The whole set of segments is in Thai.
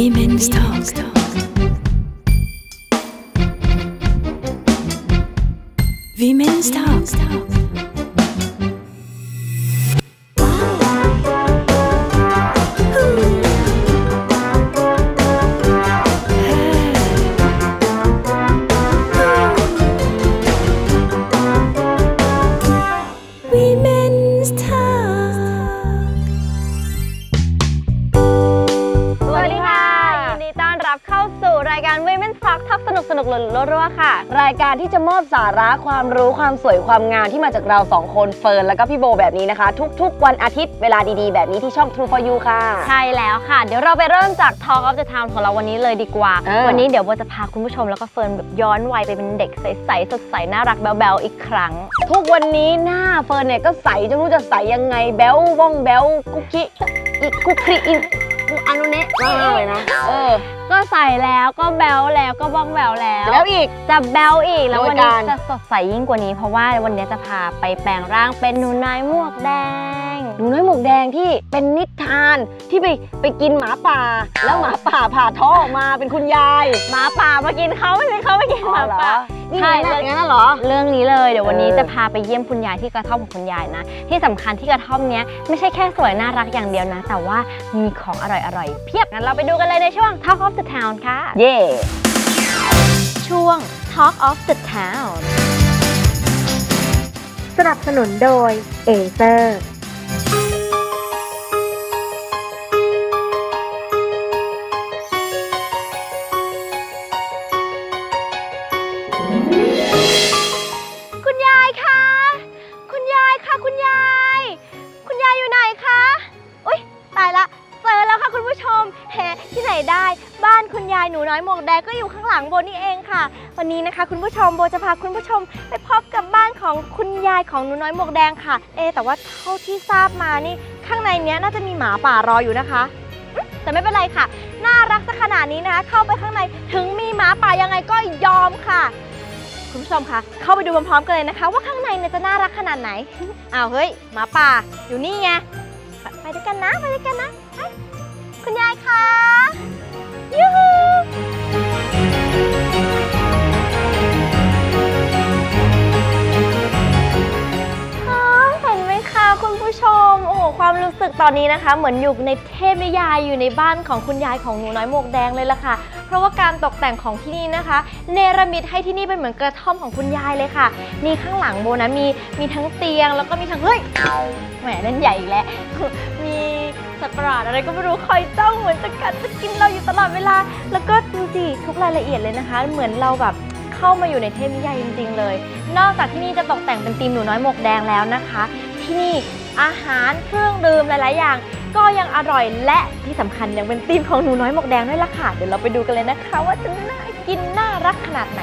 Women's Talk. Women's Talk. อบสาระความรู้ความสวยความงามที่มาจากเราสองคนเฟิร์นแล้วก็พี่โบแบบนี้นะคะ ทุกๆ วันอาทิตย์เวลาดีๆ แบบนี้ที่ช่อง True for You ค่ะ ใช่แล้วค่ะ เดี๋ยวเราไปเริ่มจาก Talk of the Town ของเราวันนี้เลยดีกว่า เออ วันนี้เดี๋ยวโบจะพาคุณผู้ชมแล้วก็เฟิร์นแบบย้อนวัยไปเป็นเด็กใสๆสดใสน่ารักแบ๊วๆอีกครั้ง ทุกวันนี้หน้าเฟิร์นเนี่ยก็ใสจะรู้จะใสยังไงแบ๊วว่องแบ๊วกุ๊กกิ๊กอีกกุ๊กคลิอิน อันนู้นเนะมากเลยนะ เออ ก็ใส่แล้วก็แบลแล้วก็บ้องแบลแล้วแล้วอีก จะแบลอีกแล้วโดยวันนี้การจะสดใสยิ่งกว่านี้ เพราะว่าวันนี้จะพาไปแปลงร่างเป็นหนูน้อยหมวกแดงห นูน้อยหมวกแดงที่เป็นนิทานที่ไปไปกินหมาป่า แล้วหมาป่าผ่าท้องออกมาเป็นคุณยาย หมาป่ามากินเขาไม่ใช่เขามากินหมาป่านี่ใช่ไงเลนะยงั้นน่ะเหรอ เรื่องนี้เลยเดี๋ยววันนี้เออจะพาไปเยี่ยมคุณยายที่กระท่อมของคุณยายนะ ที่สำคัญที่กระท่อมเนี้ยไม่ใช่แค่สวยน่ารักอย่างเดียวนะ แต่ว่ามีของอร่อยๆเพียบงั้นเราไปดูกันเลยในช่วง Talk of the Town ค่ะ เย่ช่วง Talk of the Town สนับสนุนโดยเอเซอร์ คุณยายคะ คุณยายคะคุณยาย คุณยายอยู่ไหนคะ อุ้ยตายละ เจอแล้วค่ะคุณผู้ชมแฮที่ไหนได้ บ้านคุณยายหนูน้อยหมวกแดงก็อยู่ข้างหลังโบนี่เองค่ะ วันนี้นะคะ คุณผู้ชมโบจะพาคุณผู้ชมไป กับบ้านของคุณยายของหนูน้อยหมวกแดงค่ะ เอ แต่ว่าเท่าที่ทราบมานี่ ข้างในเนี้ยน่าจะมีหมาป่ารออยู่นะคะอืมแต่ไม่เป็นไรค่ะ น่ารักซะขนาดนี้นะคะเข้าไปข้างในถึงมีหมาป่ายังไงก็ยอมค่ะ คุณผู้ชมคะเข้าไปดูพร้อมๆกันเลยนะคะ ว่าข้างในเนี่ยจะน่ารักขนาดไหน อ้าวเฮ้ยหมาป่าอยู่นี่ไงไปไปด้วยกันนะไปด้วยกันนะไปคุณยายคะยูฮู คุณผู้ชม โอ้โห ความรู้สึกตอนนี้นะคะ เหมือนอยู่ในเทพนิยายอยู่ในบ้านของคุณยายของหนูน้อยหมวกแดงเลยล่ะค่ะ เพราะว่าการตกแต่งของที่นี่นะคะ เนรมิตให้ที่นี่เป็นเหมือนกระท่อมของคุณยายเลยค่ะมีข้างหลังโบนะมีมีทั้งเตียงแล้วก็มีทั้งเฮ้ย แหมนั่นใหญ่อีกแล้ว มีสัตว์ประหลาดอะไรก็ไม่รู้คอยจ้องเหมือนจะกัดจะกินเราอยู่ตลอดเวลา แล้วก็ดูสิทุกรายละเอียดเลยนะคะ เหมือนเราแบบเข้ามาอยู่ในเทพนิยายจริง ๆ เลย นอกจากที่นี่จะตกแต่งเป็นธีมหนูน้อยหมวกแดงแล้วนะคะ ที่นี่ อาหารเครื่องดื่มหลาย ๆ อย่าง ก็ยังอร่อยและที่สำคัญยังเป็นธีมของหนูน้อยหมวกแดงด้วยล่ะค่ะ เดี๋ยวเราไปดูกันเลยนะคะ ว่าจะน่ากินน่ารักขนาดไหน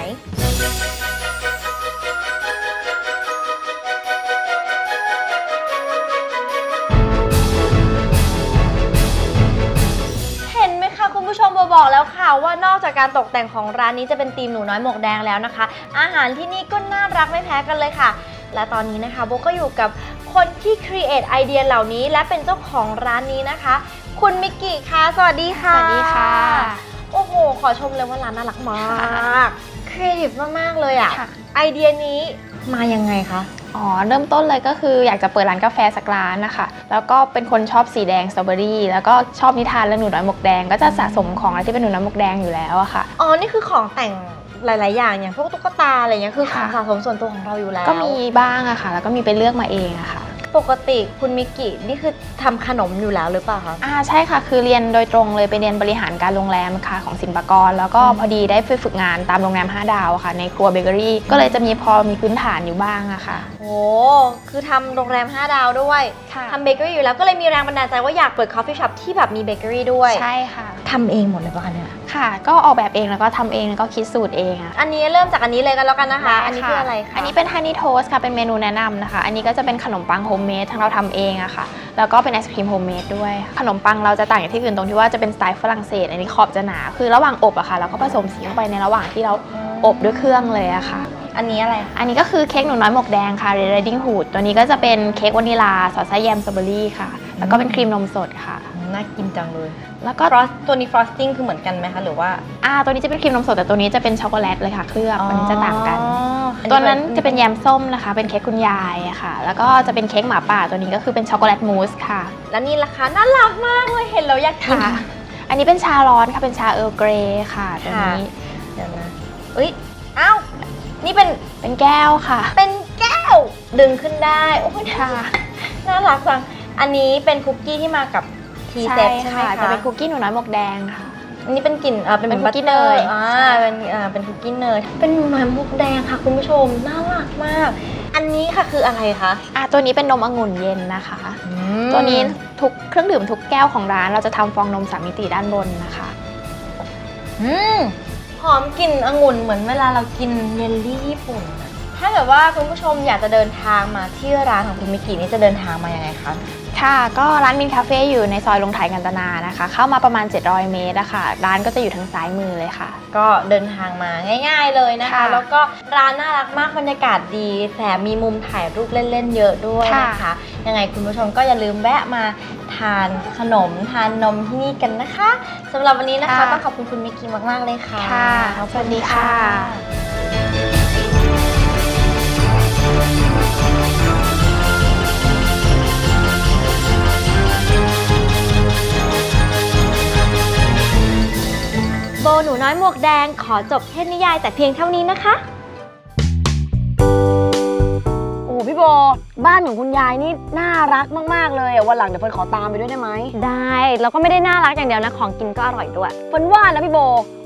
เห็นไหมคะคุณผู้ชมโบบอกแล้วค่ะว่านอกจากการตกแต่งของร้านนี้จะเป็นธีมหนูน้อยหมวกแดงแล้วนะคะ อาหารที่นี่ก็น่ารักไม่แพ้กันเลยค่ะ และตอนนี้นะคะโบก็อยู่กับ คนที่ครีเอทไอเดียเหล่านี้ และเป็นเจ้าของร้านนี้นะคะ คุณมิกกี้ค่ะ สวัสดีค่ะ สวัสดีค่ะ โอ้โห ขอชมเลยว่าร้านน่ารักมากครีเอทีฟมาก ๆ เลยอะ่ะค่ะ ไอเดียนี้มายังไงคะ อ๋อ เริ่มต้นเลยก็คืออยากจะเปิดร้านกาแฟสักร้านนะคะ แล้วก็เป็นคนชอบสีแดงสตรอเบอรี่ แล้วก็ชอบนิทานเรื่องหนูน้อยหมวกแดง ก็จะสะสมของอะไรที่เป็นหนูน้อยหมวกแดงอยู่แล้วอะค่ะ อ๋อ นี่คือของแต่ง หลาย ๆ อย่างอย่างพวกตุ๊กตาอะไรเงี้ยคือของค่ะ สะสมส่วนตัวของเราอยู่แล้วก็มีบ้างอะค่ะ แล้วก็มีไปเลือกมาเองอะค่ะ ปกติคุณมิกกี้นี่คือทำขนมอยู่แล้วหรือเปล่าคะ อ่าใช่ค่ะ คือเรียนโดยตรงเลยไปเรียนบริหารการโรงแรมค่ะของสินปากร แล้วก็อืม พอดีได้ไปฝึกงานตามโรงแรม 5 ดาวอะค่ะ ในครัวเบเกอรี่ ก็เลยจะมีพอมีพื้นฐานอยู่บ้างอะค่ะโอ้คือทำโรงแรม 5 ดาวด้วยค่ะทำเบเกอรี่อยู่แล้วก็เลยมีแรงบันดาลใจว่าอยากเปิดคอฟฟี่ช็อปที่แบบมีเบเกอรี่ด้วยใช่ค่ะทำเองหมดเลยป่ะคะเนี่ย ค่ะ ก็ออกแบบเองแล้วก็ทำเองแล้วก็คิดสูตรเองอะอันนี้เริ่มจากอันนี้เลยกันแล้วกันนะคะได้อันนี้คืออะไรคะอันนี้เป็นฮันนี่โทสค่ะ เป็นเมนูแนะนำนะคะ อันนี้ก็จะเป็นขนมปังโฮมเมดทางเราทำเองอะค่ะ แล้วก็เป็นไอศครีมโฮมเมดด้วย ขนมปังเราจะต่างจากที่อื่นตรงที่ว่าจะเป็นสไตล์ฝรั่งเศส อันนี้ขอบจะหนา คือระหว่างอบอะค่ะเราก็ผสมสีลงไปในระหว่างที่เราอบด้วยเครื่องเลยอะค่ะ อันนี้อะไรคะอันนี้ก็คือเค้กหนูน้อยหมวกแดงค่ะ Red Riding Hood ตัวนี้ก็จะเป็นเค้กวานิลาสอดไส้แยมสตรอเบอรี่ค่ะ แล้วก็เป็นครีมนมสดค่ะ น่ากินจังเลย แล้วก็ฟรอสตัวนี้ฟรอสติ้งคือเหมือนกันไหมคะหรือว่า อ่า ตัวนี้จะเป็นครีมนมสดแต่ตัวนี้จะเป็นช็อกโกแลตเลยค่ะ เคลือบอันนี้จะต่างกันอ๋อตัวนั้นจะเป็นแยมส้มนะคะ เป็นเค้กคุณยายอะค่ะ แล้วก็จะเป็นเค้กหมาป่าตัวนี้ก็คือเป็นช็อกโกแลตมูสค่ะ แล้วนี่ราคาน่ารักมากเลยเห็นแล้วอยากกินค่ะอันนี้เป็นชาร้อนค่ะเป็นชาเออร์เกรย์ค่ะตัวนี้เดี๋ยวนะเอ้ยอ้าวนี่เป็นเป็นแก้วค่ะ เป็นแก้วดึงขึ้นได้โอ้ยค่ะน่ารักจังอันนี้เป็นคุกกี้ที่มากับ ทีเซ็ตใช่ไหมค่ะคะจะเป็นคุกกี้หนูน้อยหมวกแดงค่ะ อันนี้เป็นกลิ่นเอ่อเป็นหมือเป็นคุกกี้เนยอ่าใช่เป็นอ่าเป็นคุกกี้เนย เป็นหนูน้อยมุกแดงค่ะคุณผู้ชม น่ารักมาก อันนี้ค่ะคืออะไรคะอะตัวนี้เป็นนมองุ่นเย็นนะคะ ตัวนี้ทุกเครื่องดื่มทุกแก้วของร้าน เราจะทำฟองนมสามมิติด้านบนนะคะอืมหอมกลิ่นองุ่นเหมือนเวลาเรากินเยลลี่ญี่ปุ่นอะ ถ้าเกิดว่าคุณผู้ชมอยากจะเดินทางมาที่ร้านของคุณมิกกี้นี่จะเดินทางมายังไงคะ ค่ะ ก็ร้านมินคาเฟ่อยู่ในซอยลงถ่ายกันตนานะคะ เข้ามาประมาณ 700 เมตรนะคะร้านก็จะอยู่ทางซ้ายมือเลยค่ะ ก็เดินทางมาง่าย ๆเลยนะคะ ค่ะแล้วก็ร้านน่ารักมากบรรยากาศดีแถมมีมุมถ่ายรูปเล่นๆเยอะด้วยนะคะ ยังไงคุณผู้ชมก็อย่าลืมแวะมาทานขนมทานนมที่นี่กันนะคะสำหรับวันนี้นะคะ ต้องขอบคุณคุณมิกกี้มากๆเลยค่ะค่ะขอบสคุณวัสดีค่ะ โบหนูน้อยหมวกแดงขอจบเทพนิยายแต่เพียงเท่านี้นะคะ หพี่โบ บ้านของคุณยายนี่น่ารักมาก ๆ เลยอะวันหลังเดี๋ยวเฟิร์นขอตามไปด้วยได้ไหมได้แล้วก็ไม่ได้น่ารักอย่างเดียวนะ ของกินก็อร่อยด้วย เฟิร์นว่านะพี่โบ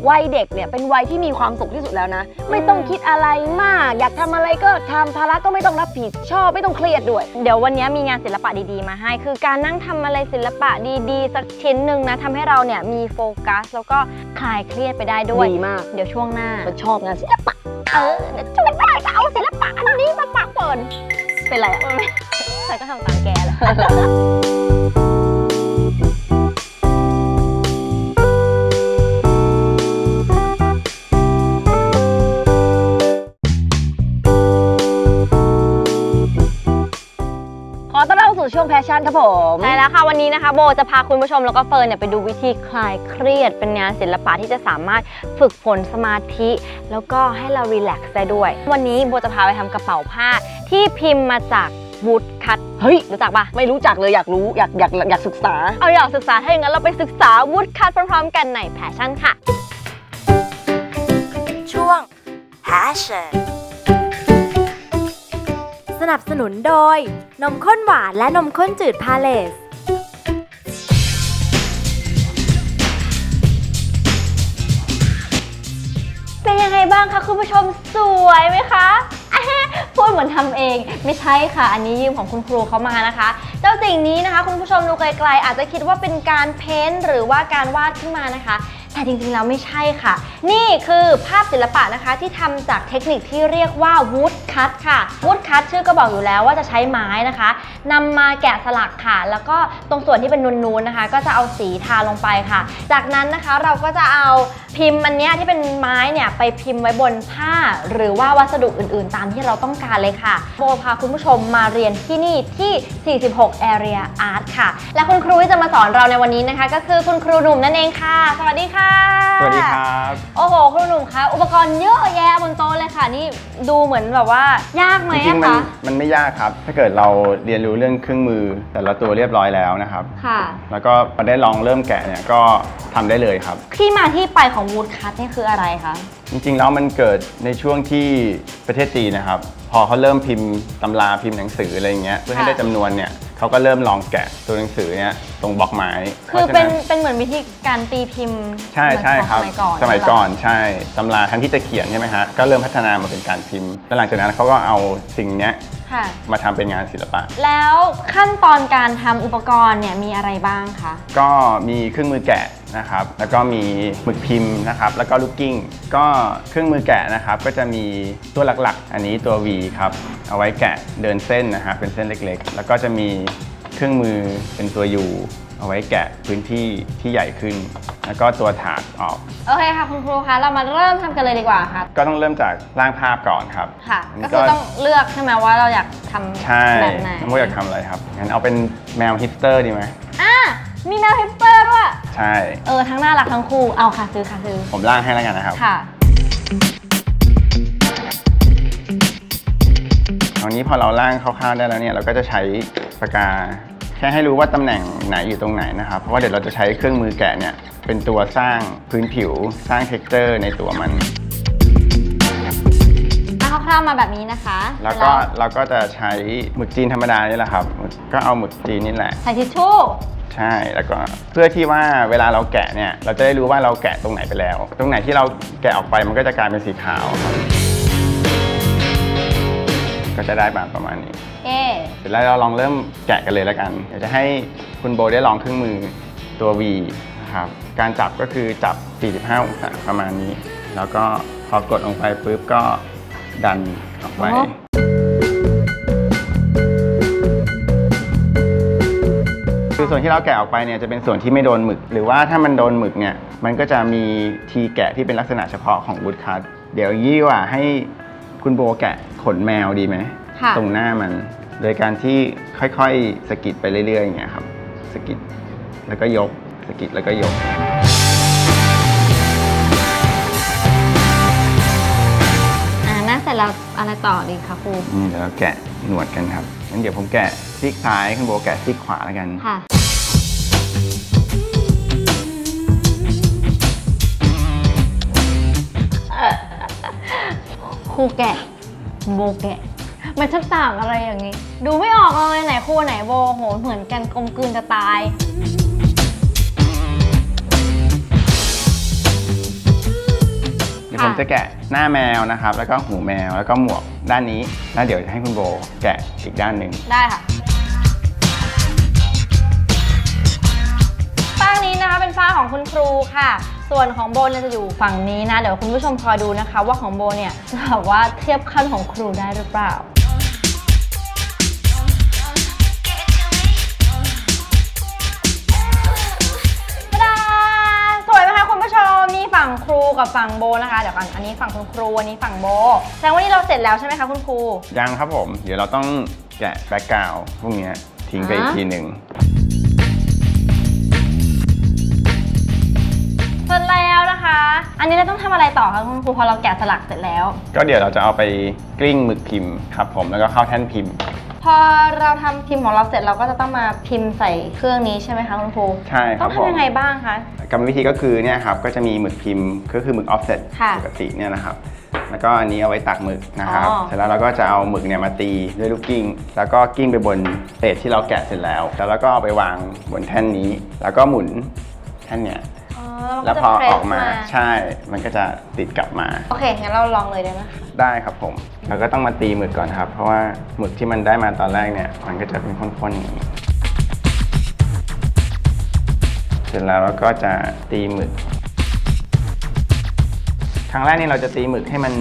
วัยเด็กเนี่ยเป็นวัยที่มีความสุขที่สุดแล้วนะ ไม่ต้องคิดอะไรมาก อยากทำอะไรก็ทำภาระก็ไม่ต้องรับผิดชอบไม่ต้องเครียดด้วย เดี๋ยววันนี้มีงานศิลปะดีๆมาให้ คือการนั่งทำอะไรศิลปะดีๆ สักชิ้นหนึ่งนะทำให้เราเนี่ยมีโฟกัส แล้วก็คลายเครียดไปได้ด้วย ดีมากเดี๋ยวช่วงหน้า เฟิร์นชอบงานศิลปะ เออเดี๋ยวช่วงหน้าจะเอา ศิลปะอันนี้มาฝากเฟิร์นเป็นไรอะใครก็ทำตามแกแหละ ช่วงแพชชั่นครับผมใช่แล้วค่ะวันนี้นะคะโบจะพาคุณผู้ชมแล้วก็เฟิร์นเนี่ยไปดูวิธีคลายเครียด เป็นงานศิลปะที่จะสามารถฝึกฝนสมาธิ แล้วก็ให้เรารีแลกซ์ได้ด้วย วันนี้โบจะพาไปทำกระเป๋าผ้าที่พิมพ์มาจากวูดคัตเฮ้ยรู้จักปะไม่รู้จักเลยอยากรู้อยากอยากอยากศึกษาเอาอยากศึกษาถ้าอย่างนั้นเราไปศึกษาวูดคัตพร้อมๆ กันในแพชชั่นค่ะ ช่วง Passion สนับสนุนโดย นมข้นหวานและนมข้นจืดพาเลส เป็นยังไงบ้างคะคุณผู้ชมสวยไหมคะอะพูดเหมือนทำเอง ไม่ใช่ค่ะ อันนี้ยืมของคุณครูเขามานะคะ เจ้าสิ่งนี้นะคะ คุณผู้ชมดูไกลๆอาจจะคิดว่าเป็นการเพ้นท์หรือว่าการวาดขึ้นมานะคะ แต่จริงๆแล้วไม่ใช่ค่ะ นี่คือภาพศิลปะนะคะที่ทำจากเทคนิคที่เรียกว่า wood cut ค่ะ wood cut ชื่อก็บอกอยู่แล้วว่าจะใช้ไม้นะคะนำมาแกะสลักค่ะ แล้วก็ตรงส่วนที่เป็นนูนๆนะคะ ก็จะเอาสีทาลงไปค่ะ จากนั้นนะคะเราก็จะเอาพิมพ์อันเนี้ยที่เป็นไม้เนี่ยไปพิมพ์ไว้บนผ้า หรือว่าวัสดุอื่นๆ ตามที่เราต้องการเลยค่ะโบพาคุณผู้ชมมาเรียนที่นี่ที่ 46 Area Art ค่ะ และคุณครูที่จะมาสอนเราในวันนี้นะคะ ก็คือคุณครูหนุ่มนั่นเองค่ะ สวัสดีค่ะ สวัสดีครับ โอ้โหครูหนุ่มคะอุปกรณ์เยอะแยะบนโต๊ะเลยค่ะ นี่ดูเหมือนแบบว่ายากไหมจริงอะๆมันคะมันไม่ยากครับ ถ้าเกิดเราเรียนรู้เรื่องเครื่องมือ แต่ละตัวเรียบร้อยแล้วนะครับ ค่ะ แล้วก็พอได้ลองเริ่มแกะเนี่ยก็ทำได้เลยครับ ที่มาที่ไปของวูดคัตนี่คืออะไรคะจริงๆแล้วมันเกิดในช่วงที่ประเทศจีนนะครับ พอเขาเริ่มพิมพ์ตำราพิมพ์หนังสืออะไรอย่างเงี้ยเพื่อให้ค่ะได้จำนวนเนี่ย เขาก็เริ่มลองแกะตัวหนังสือเนี่ยตรงบล็อกไม้คือพราะฉะเป็นเป็นเหมือนวิธีการตีพิมพ์ใช่ใช่ครับเหมือนของสมัยก่อนใช่ตำราทั้งที่จะเขียนใช่ไหมฮะก็เริ่มพัฒนามาเป็นการพิมพ์ แล้วหลังจากนั้นเขาก็เอาสิ่งเนี้ยค่ะมาทำเป็นงานศิลปะ แล้วขั้นตอนการทำอุปกรณ์เนี่ยมีอะไรบ้างคะก็มีเครื่องมือแกะ นะครับ แล้วก็มีหมึกพิมพ์นะครับ แล้วก็ลูกกิ้ง ก็เครื่องมือแกะนะครับ ก็จะมีตัวหลักๆ อันนี้ตัว V ครับ เอาไว้แกะเดินเส้นนะฮะ เป็นเส้นเล็กๆ แล้วก็จะมีเคเครื่องมือเป็นตัวยูเอาไว้แกะพื้นที่ที่ใหญ่ขึ้น แล้วก็ตัวถาดออก โอเคค่ะคุณครูคะเรามาเริ่มทำกันเลยดีกว่าค่ะ ก็ต้องเริ่มจากร่างภาพก่อนครับค่ะอันก็นี้คือต้องเลือกใช่ไหมว่าเราอยากทำใช่แบบไหนน้องโมอยากทำอะไรครับงั้นเอาเป็นแมวฮิปสเตอร์ดีไหมอะ มีแมวฮิปสเตอร์ด้วย ใช่ เออ ทั้งน่ารักทั้งคู่ เอาค่ะซื้อค่ะซื้อ ผมร่างให้แล้วกันนะครับ ค่ะตอนนี้พอเราร่างคร่าวๆได้แล้วเนี่ยเราก็จะใช้ปากกาแค่ให้รู้ว่าตำแหน่งไหนอยู่ตรงไหนนะครับ เพราะว่าเดี๋ยวเราจะใช้เครื่องมือแกะเนี่ยเป็นตัวสร้างพื้นผิวสร้างเท็กเจอร์ในตัวมันถ้าคร่าวๆมาแบบนี้นะคะ แล้วก็เราก็จะใช้หมึกจีนธรรมดานี่แหละครับ ก็เอาหมึกจีนนี่แหละ ใส่ทิชชู่ ใช่แล้วก็เพื่อที่ว่าเวลาเราแกะเนี่ยเราจะได้รู้ว่าเราแกะตรงไหนไปแล้ว ตรงไหนที่เราแกะออกไปมันก็จะกลายเป็นสีขาวครับก็จะได้แบบประมาณนี้เอ๊ะเสร็จแล้วเราลองเริ่มแกะกันเลยแล้วกันเดี๋ยวจะให้คุณโบได้ลองเครื่องมือตัว V นะครับการจับก็คือจับ 45 องศาประมาณนี้ แล้วก็พอกดลงไปปุ๊บก็ดันออกไป ส่วนที่เราแกะออกไปเนี่ยจะเป็นส่วนที่ไม่โดนหมึก หรือว่าถ้ามันโดนหมึกเนี่ยมันก็จะมีทีแกะที่เป็นลักษณะเฉพาะของวูดคัตเดี๋ยวยี่ว่าให้คุณโบแกะขนแมวดีไหมค่ะตรงหน้ามัน โดยการที่ค่อยๆสะกิดไปเรื่อยๆอย่างเงี้ยครับสะกิดแล้วก็ยกสะกิดแล้วก็ยกอ่าน่าเสร็จแล้วอะไรต่อดีคะครูอืมเดี๋ยวเราแกะหนวดกันครับงั้นเดี๋ยวผมแกะซีกซ้ายคุณโบแกะซีกขวาแล้วกันค่ะ รูแกะโบแกะ มันช่างต่างอะไรอย่างนี้ ดูไม่ออกเลยไหนครูไหนโบโหเหมือนกันกลมกลืนจะตายเดี๋ยวผมจะแกะหน้าแมวนะครับ แล้วก็หูแมวแล้วก็หมวกด้านนี้แล้วเดี๋ยวจะให้คุณโบแกะอีกด้านหนึ่งได้ค่ะฝ้างนี้นะคะเป็นฝ้าของคุณครูค่ะ ส่วนของโบเนี่ยจะอยู่ฝั่งนี้นะ เดี๋ยวคุณผู้ชมคอยดูนะคะ ว่าของโบเนี่ยจะแบบว่าเทียบขั้นของครูได้หรือเปล่าตะดาสวยไหมคะคุณผู้ชมนี่ฝั่งครูกับฝั่งโบนะคะเดี๋ยวก่อนอันนี้ฝั่งคุณครูอันนี้ฝั่งโบแสดงว่านี่เราเสร็จแล้วใช่ไหมคะคุณครูยังครับผม เดี๋ยวเราต้องแกะแบ็กกราวพวกเนี้ยทิ้งไปอีกอ่าทีหนึ่ง อันนี้เราต้องทำอะไรต่อคะคุณครูพอเราแกะสลักเสร็จแล้ว ก็เดี๋ยวเราจะเอาไปกลิ้งหมึกพิมพ์ครับผมแล้วก็เข้าแท่นพิมพ์ พอเราทำพิมพ์ของเราเสร็จเราก็จะต้องมาพิมพ์ใส่เครื่องนี้ใช่ไหมคะคุณครูใช่คต้รัอบงผม ทำยังไงบ้างคะ กรรมวิธีก็คือเนี่ยครับก็จะมีหมึกพิมพ์ก็คือหมึกออฟเซ็ตค่ะปกติเนี่ยนะครับ แล้วก็อันนี้เอาไว้ตักหมึกนะครับ อ๋อ เสร็จแล้วเราก็จะเอาหมึกเนี่ยมาตีด้วยลูกกิ้ง แล้วก็กิ้งไปบนเศษที่เราแกะเสร็จแล้ว แล้วเราก็เอาไปวางบนแท่นนี้ แล้วก็หมุนแท่นเนี่ยอ๋อ แล้วมันพอจะออกมาเพรสใช่ มันก็จะติดกลับมา โอเค งั้นเราลองเลยได้ไหมคะได้ครับผม เราก็ต้องมาตีหมึกก่อนครับ เพราะว่าหมึกที่มันได้มาตอนแรกเนี่ย มันก็จะเป็นข้นๆอย่างนี้ เสร็จแล้วเราก็จะตีหมึก ครั้งแรกนี่เราจะตีหมึกให้มัน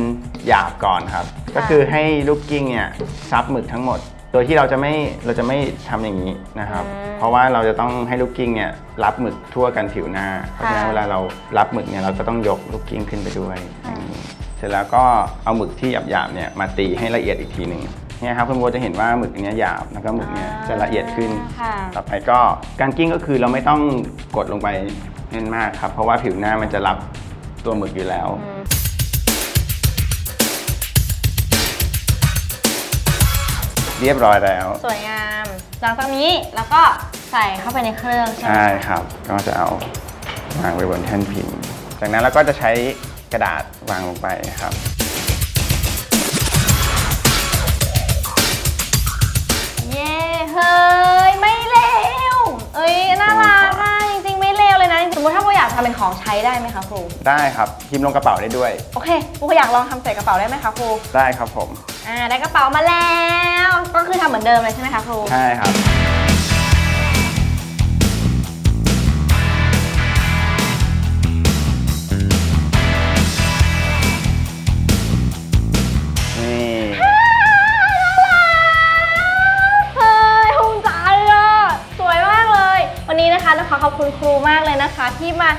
หยาบก่อนครับ ก็คือให้ลูกกิ้งเนี่ยซับหมึกทั้งหมด โดยที่เราจะไม่เราจะไม่ทำอย่างนี้นะครับ เพราะว่าเราจะต้องให้ลูกกิ้งเนี่ยรับหมึกทั่วกันผิวหน้า เพราะฉะนั้นเวลาเรารับหมึกเนี่ยเราจะต้องยกลูกกิ้งขึ้นไปด้วยอย่างนี้เสร็จแล้วก็เอาหมึกที่หยาบๆเนี่ยมาตีให้ละเอียดอีกทีหนึ่งเนี่ยครับคุณโบจะเห็นว่าหมึกอันเนี้ยหยาบแล้วก็หมึกเนี่ยจะละเอียดขึ้นค่ะต่อไปก็การกิ้งก็คือเราไม่ต้องกดลงไปแน่นมากครับ เพราะว่าผิวหน้ามันจะรับตัวหมึกอยู่แล้ว เรียบร้อยแล้ว สวยงาม หลังจากนี้แล้วก็ใส่เข้าไปในเครื่องใช่ไหมใช่คะครับ ก็จะเอาวางไว้บนแท่นพิมพ์ จากนั้นเราก็จะใช้กระดาษวางลงไปครับ เย้เฮ้ยไม่เลวเอ้ยน่ารักมากจริงๆไม่เลวเลยนะสมมติถ้าโบอยากทำเป็นของใช้ได้ไหมคะครูได้ครับพิมพ์ลงกระเป๋าได้ด้วย โอเคครูอยากลองทำใส่กระเป๋าได้ไหมคะครูได้ครับผม อ่าได้กระเป๋ามาแล้ว ก็คือทำเหมือนเดิมเลยใช่ไหมคะครู ใช่ครับนี่เฮ้ยภูมิใจอะนี้นะคะต้องขอขอบคุณครูมากเลยนะคะ ที่มา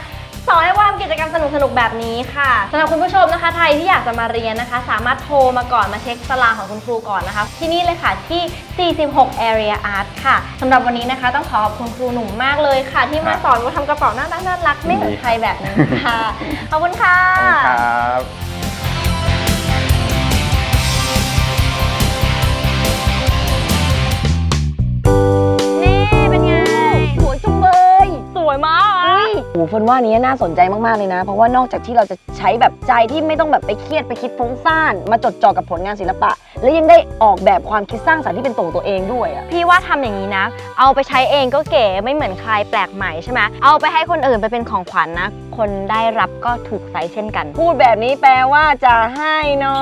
สอนให้วามกิจกรรมสนุกๆแบบนี้ค่ะสำหรับคุณผู้ชมนะคะ ไทยที่อยากจะมาเรียนนะคะ สามารถโทรมาก่อนมาเช็คตารางของคุณครูก่อนนะคะ ที่นี่เลยค่ะที่ 46 Area Art ค่ะสำหรับวันนี้นะคะ ต้องขอขอบคุณครูหนุ่มมากเลยค่ะ ที่มาสอนว่าทำกระเป๋าน่ารักน่ารักไม่เหมือนใครแบบนี้ค่ะขอบคุณค่ะขอบคุณครับนี่เป็นไงสวยจุงเบยสวยมากเฮ้ย โอ้เฟิร์นว่านี้น่าสนใจมาก ๆ เลยนะ เพราะว่านอกจากที่เราจะใช้แบบใจที่ไม่ต้องแบบไปเครียดไปคิดฟุ้งซ่าน มาจดจ่อกับผลงานศิลปะ แล้วยังได้ออกแบบความคิดสร้างสรรค์ที่เป็นตัวของตัวเองด้วยอะพี่ว่าทำอย่างนี้นะ เอาไปใช้เองก็เก๋ไม่เหมือนใครแปลกใหม่ใช่ไหมเอาไปให้คนอื่นไปเป็นของขวัญนะ คนได้รับก็ถูกใจเช่นกัน พูดแบบนี้แปลว่าจะให้น้อ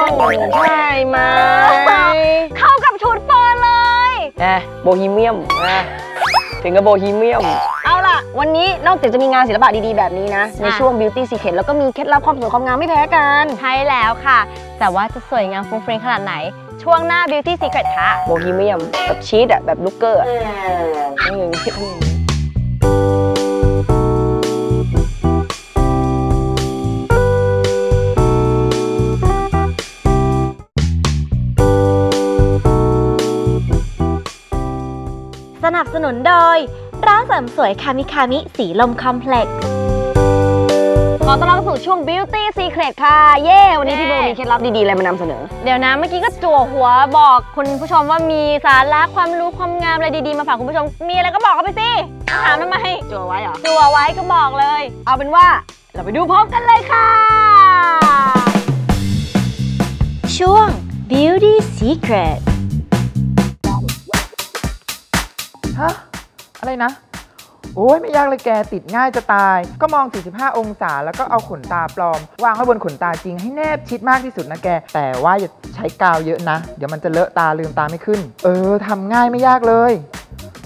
งใช่ไหมเข้ากับชุดเฟิร์นเลยนะโบฮีเมียมนะถึงกับโบฮีเมียมเอาล่ะ วันนี้นอกจากจะมีงานศิลปะดีๆ แบบนี้นะ ในช่วง Beauty Secret แล้วก็มีเคล็ดลับความสวยความงามไม่แพ้กัน ใช่แล้วค่ะ แต่ว่าจะสวยงามฟุ้งฟริ้งขนาดไหน ช่วงหน้า Beauty Secret ค่ะโบฮีเมียมแบบชีสอะแบบลูกเกอร์อะต้องอย่างนี้ต้องอย่างนี้สนับสนุนโดย ร้านเสริมสวยคามิคามิสีลมคอมเพล็กซ์ขอต้อนรับสู่ช่วง Beauty Secret ค่ะ เย้ วันนี้พี่โบมีเคล็ดลับดีๆ อะไรมานำเสนอ เดี๋ยวนะ เมื่อกี้ก็จั่วหัวบอกคุณผู้ชมว่ามีสาระความรู้ความงามอะไรดีๆ มาฝากคุณผู้ชม มีอะไรก็บอกเขาไปสิ ถามทำไมจั่วไว้เหรอ จั่วไว้ก็บอกเลย เอาเป็นว่าเราไปดูพร้อมกันเลยค่ะ ช่วง Beauty Secret ฮะ อะไรนะ โอ้ยไม่ยากเลยแกติดง่ายจะตาย ก็มอง 45 องศา แล้วก็เอาขนตาปลอม วางไว้บนขนตาจริงให้แนบชิดมากที่สุดนะแก แต่ว่าอย่าใช้กาวเยอะนะ เดี๋ยวมันจะเลอะตาลืมตาไม่ขึ้น เออทำง่ายไม่ยากเลย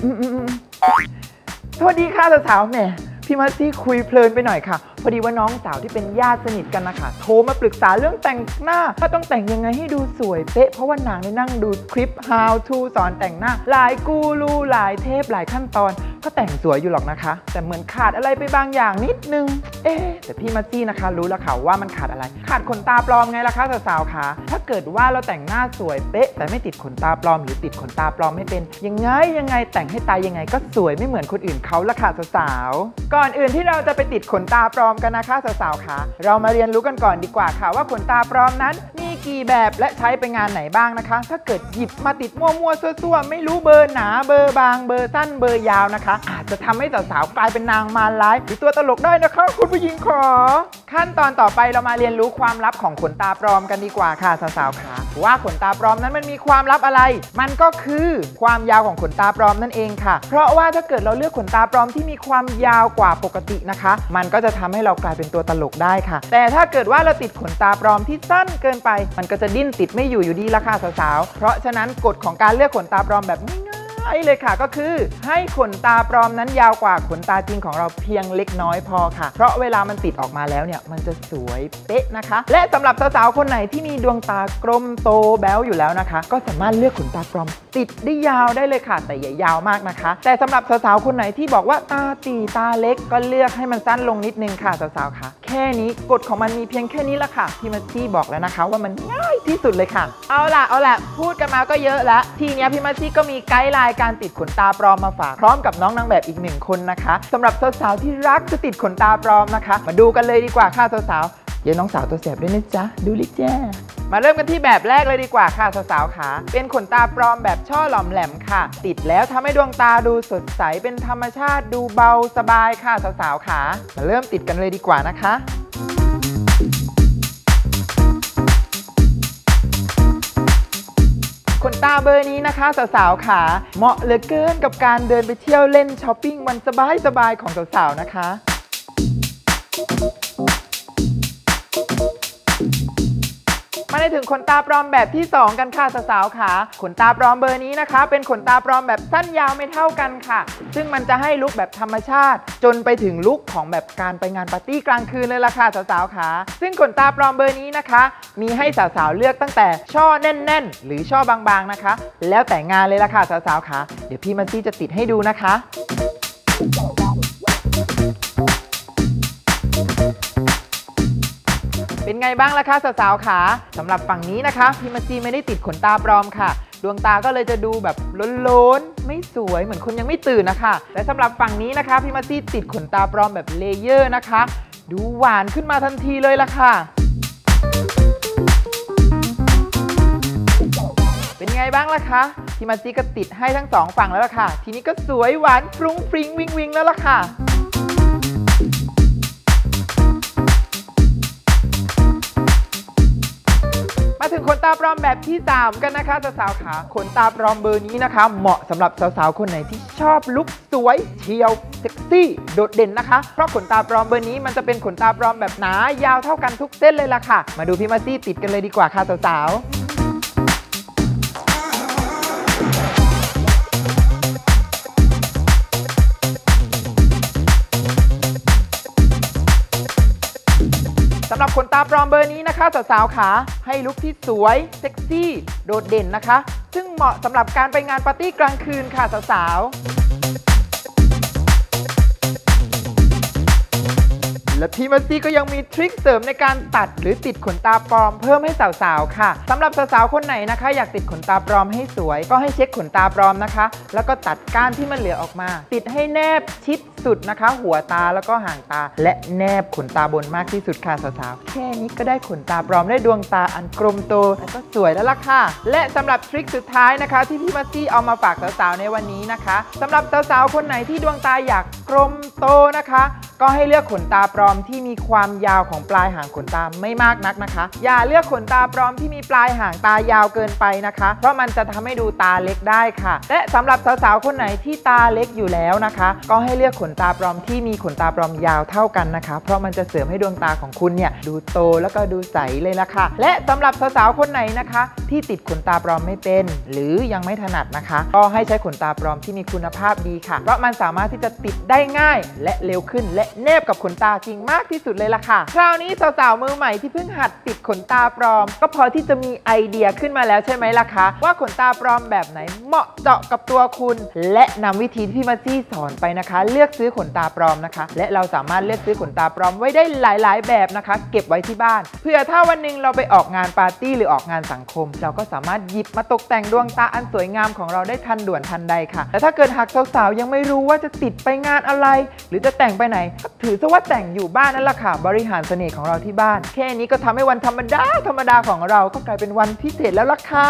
อืมอืมอืมสวัสดีค่ะสาวๆแหม พี่มัตซี่คุยเพลินไปหน่อยค่ะ พอดีว่าน้องสาวที่เป็นญาติสนิทกันนะคะโทรมาปรึกษาเรื่องแต่งหน้าว่าต้องแต่งยังไงให้ดูสวยเป๊ะ เพราะว่านางได้นั่งดูคลิป how to สอนแต่งหน้า หลายกูรูหลายเทปหลายขั้นตอนก็แต่งสวยอยู่หรอกนะคะ แต่เหมือนขาดอะไรไปบางอย่างนิดนึง เอ๊แต่พี่มาจี้นะคะ รู้แล้วค่ะว่ามันขาดอะไร ขาดขนตาปลอมไงล่ะคะสาวๆคะถ้าเกิดว่าเราแต่งหน้าสวยเป๊ะ แต่ไม่ติดขนตาปลอมหรือติดขนตาปลอมไม่เป็น ยังไงยังไงแต่งให้ตายยังไงก็สวยไม่เหมือนคนอื่นเขาละค่ะสาวๆก่อนอื่นที่เราจะไปติดขนตาปลอมกันนะคะสาวๆคะเรามาเรียนรู้กันก่อนดีกว่าค่ะ ว่าขนตาปลอมนั้นมีกี่แบบและใช้ไปงานไหนบ้างนะคะ ถ้าเกิดหยิบมาติดมั่วๆซั่วๆไม่รู้เบอร์หนาเบอร์บางเบอร์สั้นเบอร์ยาวนะคะอาจจะทำให้สาวๆกลายเป็นนางมารร้ายหรือตัวตลกได้นะคะคุณผู้หญิงขอ ขั้นตอนต่อไปเรามาเรียนรู้ความลับของขนตาปลอมกันดีกว่าค่ะสาวๆค่ะว่าขนตาปลอมนั้นมันมีความลับอะไร มันก็คือความยาวของขนตาปลอมนั่นเองค่ะ เพราะว่าถ้าเกิดเราเลือกขนตาปลอมที่มีความยาวกว่าปกตินะคะ มันก็จะทำให้เรากลายเป็นตัวตลกได้ค่ะ แต่ถ้าเกิดว่าเราติดขนตาปลอมที่สั้นเกินไป มันก็จะดิ้นติดไม่อยู่อยู่ดีละค่ะสาวๆ เพราะฉะนั้นกฎของการเลือกขนตาปลอมแบบง่าย ช่เลยค่ะก็คือให้ขนตาปลอมนั้นยาวกว่าขนตาจริงของเราเพียงเล็กน้อยพอค่ะ เพราะเวลามันติดออกมาแล้วเนี่ยมันจะสวยเป๊ะนะคะ และสำหรับสาวๆคนไหนที่มีดวงตากลมโตแบ๊วอยู่แล้วนะคะ ก็สามารถเลือกขนตาปลอม ติดได้ยาวได้เลยค่ะ แต่อย่ายาวมากนะคะ แต่สำหรับสาวๆคนไหนที่บอกว่าตาตีตาเล็กก็เลือกให้มันสั้นลงนิดนึงค่ะสาวๆค่ะ แค่นี้กฎของมันมีเพียงแค่นี้ละค่ะพี่มัชชี่บอกแล้วนะคะ ว่ามันง่ายที่สุดเลยค่ะ เอาล่ะเอาล่ะพูดกันมาก็เยอะแล้วทีนี้พี่มัชชี่ก็มีไกด์ไลน์การติดขนตาปลอมมาฝากพร้อมกับน้องนางแบบอีกหนึ่งคนนะคะสำหรับสาวๆที่รักจะติดขนตาปลอมนะคะ มาดูกันเลยดีกว่าค่ะสาวๆเดี๋ยวน้องสาวตัวแสบด้วยนะจ๊ะดูลิจ้ามาเริ่มกันที่แบบแรกเลยดีกว่าค่ะสาวๆค่ะ เป็นขนตาปลอมแบบช่อหลอมแหลมค่ะ ติดแล้วทำให้ดวงตาดูสดใสเป็นธรรมชาติดูเบาสบายค่ะสาวๆค่ะ มาเริ่มติดกันเลยดีกว่านะคะ ขนตาเบอร์นี้นะคะสาวๆค่ะเหมาะเหลือเกินกับการเดินไปเที่ยวเล่นช้อปปิ้งวันสบายๆของสาวๆนะคะ มาได้ถึงขนตาปลอมแบบที่ 2 กันค่ะสาวๆค่ะขนตาปลอมเบอร์นี้นะคะ เป็นขนตาปลอมแบบสั้นยาวไม่เท่ากันค่ะ ซึ่งมันจะให้ลุคแบบธรรมชาติ จนไปถึงลุคของแบบการไปงานปาร์ตี้กลางคืนเลยล่ะค่ะสาวๆค่ะซึ่งขนตาปลอมเบอร์นี้นะคะ มีให้สาวๆเลือกตั้งแต่ช่อแน่น ๆ หรือช่อบางๆนะคะ แล้วแต่งานเลยล่ะค่ะสาวๆค่ะ เดี๋ยวพี่มันซี่จะติดให้ดูนะคะ เป็นไงบ้างล่ะคะสาวๆขาสำหรับฝั่งนี้นะคะพิมาจีไม่ได้ติดขนตาปลอมค่ะ ดวงตาก็เลยจะดูแบบล้นๆ ไม่สวยเหมือนคนยังไม่ตื่นนะคะแต่สำหรับฝั่งนี้นะคะพิมาจีติดขนตาปลอมแบบเลเยอร์นะคะ ดูหวานขึ้นมาทันทีเลยล่ะค่ะ เป็นไงบ้างล่ะคะพิมาจีก็ติดให้ทั้งสองฝั่งแล้วล่ะค่ะ ทีนี้ก็สวยหวานฟรุ้งฟริ้งวิงวิงแล้วล่ะค่ะ ถึงขนตาปลอมแบบที่ 3 กันนะคะสาวๆขาขนตาปลอมเบอร์นี้นะคะ เหมาะสำหรับสาวๆคนไหนที่ชอบลุคสวยเชียวเซ็กซี่ โดดเด่นนะคะ เพราะขนตาปลอมเบอร์นี้มันจะเป็นขนตาปลอมแบบหนายาวเท่ากันทุกเส้นเลยล่ะค่ะ มาดูพี่มาซี่ติดกันเลยดีกว่าค่ะสาวๆำหรับขนตาปลอมเบอร์นี้นะคะสาวๆขาให้ลุคที่สวย เซ็กซี่ โดดเด่นนะคะ ซึ่งเหมาะสำหรับการไปงานปาร์ตี้กลางคืนค่ะสาวๆ และพี่มัสซี่ก็ยังมีทริคเสริมในการตัดหรือติดขนตาปลอมเพิ่มให้สาวๆค่ะสำหรับสาวๆคนไหนนะคะ อยากติดขนตาปลอมให้สวย ก็ให้เช็คขนตาปลอมนะคะ แล้วก็ตัดก้านที่มันเหลือออกมา ติดให้แนบชิดสุดนะคะ หัวตาแล้วก็ห่างตา และแนบขนตาบนมากที่สุดค่ะสาวๆแค่นี้ก็ได้ขนตาปลอมได้ดวงตาอันกลมโตแล้วก็สวยแล้วล่ะค่ะ และสำหรับทริคสุดท้ายนะคะ ที่พี่มัสซี่เอามาฝากสาวๆในวันนี้นะคะสำหรับสาวๆคนไหนที่ดวงตาอยากกลมโตนะคะ ก็ให้เลือกขนตาปลอมที่มีความยาวของปลายหางขนตาไม่มากนักนะคะ อย่าเลือกขนตาปลอมที่มีปลายหางตายาวเกินไปนะคะ เพราะมันจะทำให้ดูตาเล็กได้ค่ะ และสำหรับสาวๆคนไหนที่ตาเล็กอยู่แล้วนะคะ ก็ให้เลือกขนนตาปลอมที่มีขนตาปลอมยาวเท่ากันนะคะ เพราะมันจะเสริมให้ดวงตาของคุณเนี่ยดูโตแล้วก็ดูใสเลยละค่ะ และสำหรับสาวๆคนไหนนะคะ ที่ติดขนตาปลอมไม่เป็น หรือยังไม่ถนัดนะคะ ก็ให้ใช้ขนตาปลอมที่มีคุณภาพดีค่ะ เพราะมันสามารถที่จะติดได้ง่าย และเร็วขึ้น และแนบกับขนตาจริงมากที่สุดเลยล่ะค่ะ คราวนี้สาวๆมือใหม่ที่เพิ่งหัดติดขนตาปลอม ก็พอที่จะมีไอเดียขึ้นมาแล้วใช่ไหมล่ะคะว่าขนตาปลอมแบบไหนเหมาะเจาะกับตัวคุณ และนำวิธีที่พี่มาจี้สอนไปนะคะ เลือกซื้อขนตาปลอมนะคะ และเราสามารถเลือกซื้อขนตาปลอมไว้ได้หลาย ๆ แบบนะคะ เก็บไว้ที่บ้านเพื่อถ้าวันหนึ่งเราไปออกงานปาร์ตี้หรือออกงานสังคม เราก็สามารถหยิบมาตกแต่งดวงตาอันสวยงามของเราได้ทันด่วนทันใดค่ะแต่ถ้าเกิดหากสาวๆยังไม่รู้ว่าจะติดไปงานอะไร หรือจะแต่งไปไหนก็ถือซะว่าแต่งอยู่บ้านนั่นแหละค่ะ บริหารเสน่ห์ของเราที่บ้าน แค่นี้ก็ทำให้วันธรรมดาธรรมดาของเราก็กลายเป็นวันพิเศษแล้วล่ะค่ะ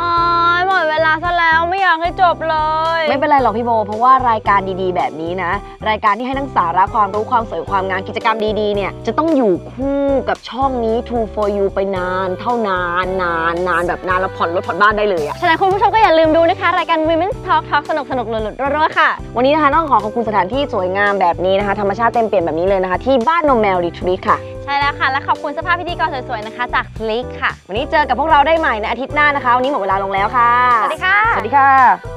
อ๋อ ซะแล้วไม่อยากให้จบเลย ไม่เป็นไรหรอกพี่โบ เพราะว่ารายการดีๆ แบบนี้นะ รายการที่ให้ทั้งสาระความรู้ความสวยความงามกิจกรรมดีๆเนี่ยจะต้องอยู่คู่กับช่องนี้ True for You ไปนานเท่านานนานนานแบบนานแล้วผ่อนรถผ่อนบ้านได้เลยอะฉะนั้นคุณผู้ชมก็อย่าลืมดูนะคะ รายการ Women's Talk Talk สนุกสนุกหลุดๆรัวๆค่ะ วันนี้นะคะต้องขอขอบคุณสถานที่สวยงามแบบนี้นะคะธรรมชาติเต็มเปี่ยมแบบนี้เลยนะคะ ที่บ้านนมแมวรีทรีตค่ะ ใช่แล้วค่ะ และขอบคุณเสภาพพิธีกรสวยๆนะคะ จาก Slick ค่ะ วันนี้เจอกับพวกเราได้ใหม่ในอาทิตย์หน้านะคะ วันนี้หมดเวลาลงแล้วค่ะ สวัสดีค่ะ สวัสดีค่ะ